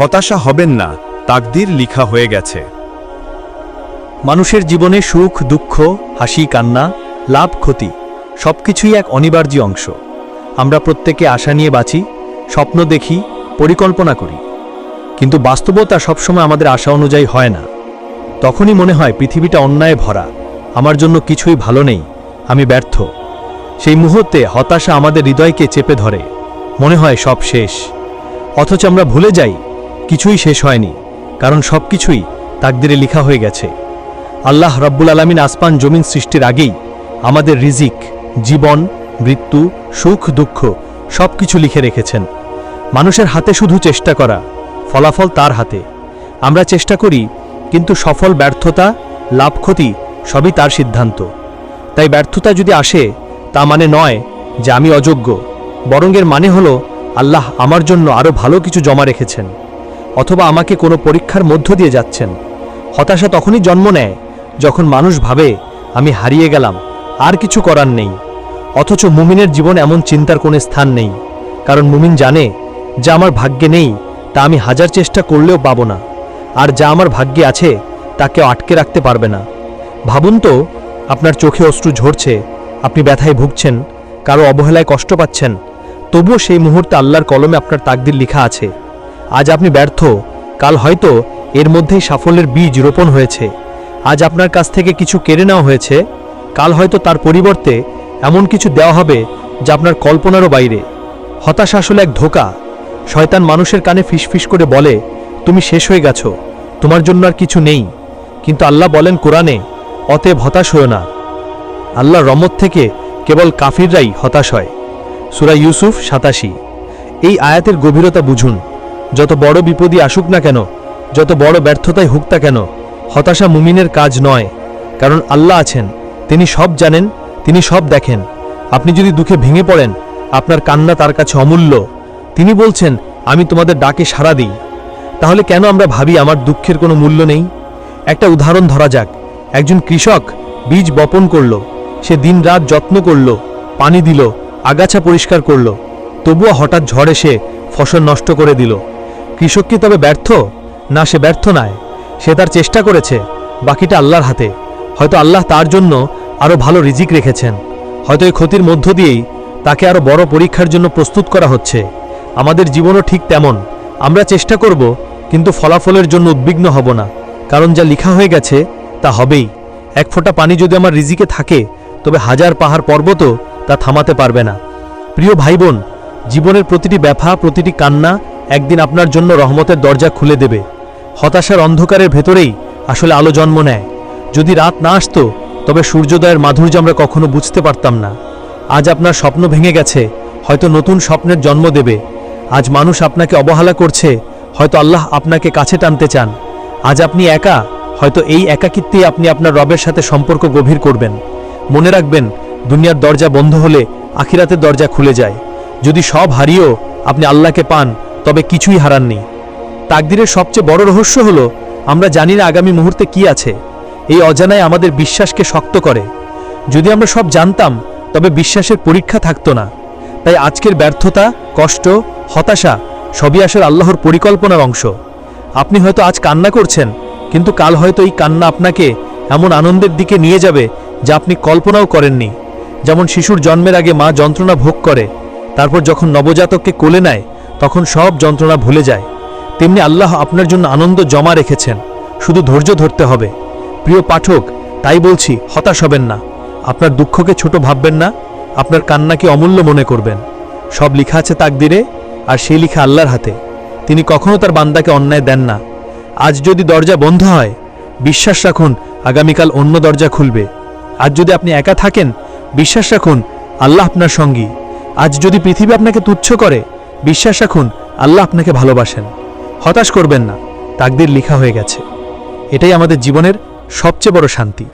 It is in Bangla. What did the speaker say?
হতাশা হবেন না, তাকদির লিখা হয়ে গেছে। মানুষের জীবনে সুখ, দুঃখ, হাসি, কান্না, লাভ, ক্ষতি, সবকিছুই এক অনিবার্য অংশ। আমরা প্রত্যেকে আশা নিয়ে বাঁচি, স্বপ্ন দেখি, পরিকল্পনা করি। কিন্তু বাস্তবতা সবসময় আমাদের আশা অনুযায়ী হয় না। তখনই মনে হয় পৃথিবীটা অন্যায় ভরা, আমার জন্য কিছুই ভালো নেই, আমি ব্যর্থ। সেই মুহূর্তে হতাশা আমাদের হৃদয়কে চেপে ধরে, মনে হয় সব শেষ। অথচ আমরা ভুলে যাই কিছুই শেষ হয়নি, কারণ সব কিছুই তাকদিরে লিখা হয়ে গেছে। আল্লাহ রব্বুল আলমিন আসমান জমিন সৃষ্টির আগেই আমাদের রিজিক, জীবন, মৃত্যু, সুখ, দুঃখ সব কিছু লিখে রেখেছেন। মানুষের হাতে শুধু চেষ্টা করা, ফলাফল তার হাতে। আমরা চেষ্টা করি, কিন্তু সফল ব্যর্থতা, লাভ ক্ষতি সবই তার সিদ্ধান্ত। তাই ব্যর্থতা যদি আসে, তা মানে নয় যে আমি অযোগ্য, বরং এর মানে হলো আল্লাহ আমার জন্য আরও ভালো কিছু জমা রেখেছেন। অথবা আমাকে কোনো পরীক্ষার মধ্য দিয়ে যাচ্ছেন। হতাশা তখনই জন্ম নেয়, যখন মানুষ ভাবে, আমি হারিয়ে গেলাম, আর কিছু করার নেই। অথচ মুমিনের জীবন এমন চিন্তার কোনো স্থান নেই। কারণ মুমিন জানে, যা আমার ভাগ্যে নেই, তা আমি হাজার চেষ্টা করলেও পাবো না। আর যা আমার ভাগ্যে আছে তাকে আটকে রাখতে পারবে না। ভাবুন তো, আপনার চোখে অশ্রু ঝরছে, আপনি ব্যথায় ভুগছেন, কারও অবহেলায় কষ্ট পাচ্ছেন, তবুও সেই মুহূর্তে আল্লাহর কলমে আপনার তাকদির লেখা আছে। আজ আপনি ব্যর্থ। কাল হয়তো এর মধ্যেই সাফল্যের বীজ রোপণ হয়েছে। আজ আপনার কাছ থেকে কিছু কেড়ে নেওয়া হয়েছে। কাল হয়তো তার পরিবর্তে এমন কিছু দেওয়া হবে যা আপনার কল্পনারও বাইরে। হতাশা আসলে এক ধোকা। শয়তান মানুষের কানে ফিসফিস করে বলে, তুমি শেষ হয়ে গেছো। তোমার জন্য আর কিছু নেই। কিন্তু আল্লাহ বলেন কোরআনে, অতএব হতাশ হও না। আল্লাহ রমত থেকে কেবল কাফিররাই হতাশ হয়। সুরা ইউসুফ সাতাশি। এই আয়াতের গভীরতা বুঝুন। যত বড় বিপদই আসুক না কেন, যত বড় ব্যর্থতায় হুক কেন, হতাশা মুমিনের কাজ নয়, কারণ আল্লাহ আছেন, তিনি সব জানেন, তিনি সব দেখেন। আপনি যদি দুঃখে ভেঙে পড়েন, আপনার কান্না তার কাছে অমূল্য। তিনি বলছেন, আমি তোমাদের ডাকে সাড়া দিই। তাহলে কেন আমরা ভাবি আমার দুঃখের কোনো মূল্য নেই? একটা উদাহরণ ধরা যাক। একজন কৃষক বীজ বপন করল, সে দিনরাত যত্ন করল, পানি দিল, আগাছা পরিষ্কার করল, তবুও হঠাৎ ঝড় এসে ফসল নষ্ট করে দিল। কৃষক কি তবে ব্যর্থ? না, সে ব্যর্থ নয়। সে তার চেষ্টা করেছে, বাকিটা আল্লাহর হাতে। হয়তো আল্লাহ তার জন্য আরও ভালো রিজিক রেখেছেন। হয়তো এই ক্ষতির মধ্য দিয়েই তাকে আরও বড় পরীক্ষার জন্য প্রস্তুত করা হচ্ছে। আমাদের জীবনও ঠিক তেমন। আমরা চেষ্টা করব, কিন্তু ফলাফলের জন্য উদ্বিগ্ন হব না। কারণ যা লিখা হয়ে গেছে, তা হবেই। এক ফোঁটা পানি যদি আমার রিজিকে থাকে, তবে হাজার পাহাড় পর্বতও তা থামাতে পারবে না। প্রিয় ভাই বোন জীবনের প্রতিটি ব্যথা, প্রতিটি কান্না একদিন আপনার জন্য রহমতের দরজা খুলে দেবে। হতাশার অন্ধকারের ভেতরেই আসলে আলো জন্ম নেয়। যদি রাত না আসতো, তবে সূর্যোদয়ের মাধুর্য আমরা কখনো বুঝতে পারতাম না। আজ আপনার স্বপ্ন ভেঙে গেছে, হয়তো নতুন স্বপ্নের জন্ম দেবে। আজ মানুষ আপনাকে অবহেলা করছে, হয়তো আল্লাহ আপনাকে কাছে টানতে চান। আজ আপনি একা, হয়তো এই একাকিত্বেই আপনি আপনার রবের সাথে সম্পর্ক গভীর করবেন। মনে রাখবেন, দুনিয়ার দরজা বন্ধ হলে আখিরাতের দরজা খুলে যায়। যদি সব হারিয়েও আপনি আল্লাহকে পান, তবে কিছুই হারাননি। তাকদিরের সবচেয়ে বড় রহস্য হলো, আমরা জানি না আগামী মুহূর্তে কি আছে। এই অজানায় আমাদের বিশ্বাসকে শক্ত করে। যদি আমরা সব জানতাম, তবে বিশ্বাসের পরীক্ষা থাকতো না। তাই আজকের ব্যর্থতা, কষ্ট, হতাশা, সবই আসলে আল্লাহর পরিকল্পনার অংশ। আপনি হয়তো আজ কান্না করছেন, কিন্তু কাল হয়তো এই কান্না আপনাকে এমন আনন্দের দিকে নিয়ে যাবে, যা আপনি কল্পনাও করেননি। যেমন শিশুর জন্মের আগে মা যন্ত্রণা ভোগ করে তারপর যখন নবজাতককে কোলে নেয়, তখন সব যন্ত্রণা ভুলে যায়। তেমনি আল্লাহ আপনার জন্য আনন্দ জমা রেখেছেন। শুধু ধৈর্য ধরতে হবে। প্রিয় পাঠক, তাই বলছি, হতাশ হবেন না। আপনার দুঃখকে ছোট ভাববেন না। আপনার কান্নাকে অমূল্য মনে করবেন। সব লেখা আছে তাকদিরে, আর সেই লিখা আল্লাহর হাতে। তিনি কখনো তার বান্দাকে অন্যায় দেন না। আজ যদি দরজা বন্ধ হয়, বিশ্বাস রাখুন, আগামীকাল অন্য দরজা খুলবে। আজ যদি আপনি একা থাকেন, বিশ্বাস রাখুন, আল্লাহ আপনার সঙ্গী। আজ যদি পৃথিবী আপনাকে তুচ্ছ করে, বিশ্বাস রাখুন, আল্লাহ আপনাকে ভালোবাসেন। হতাশ করবেন না, তাকদের লিখা হয়ে গেছে। এটাই আমাদের জীবনের সবচেয়ে বড় শান্তি।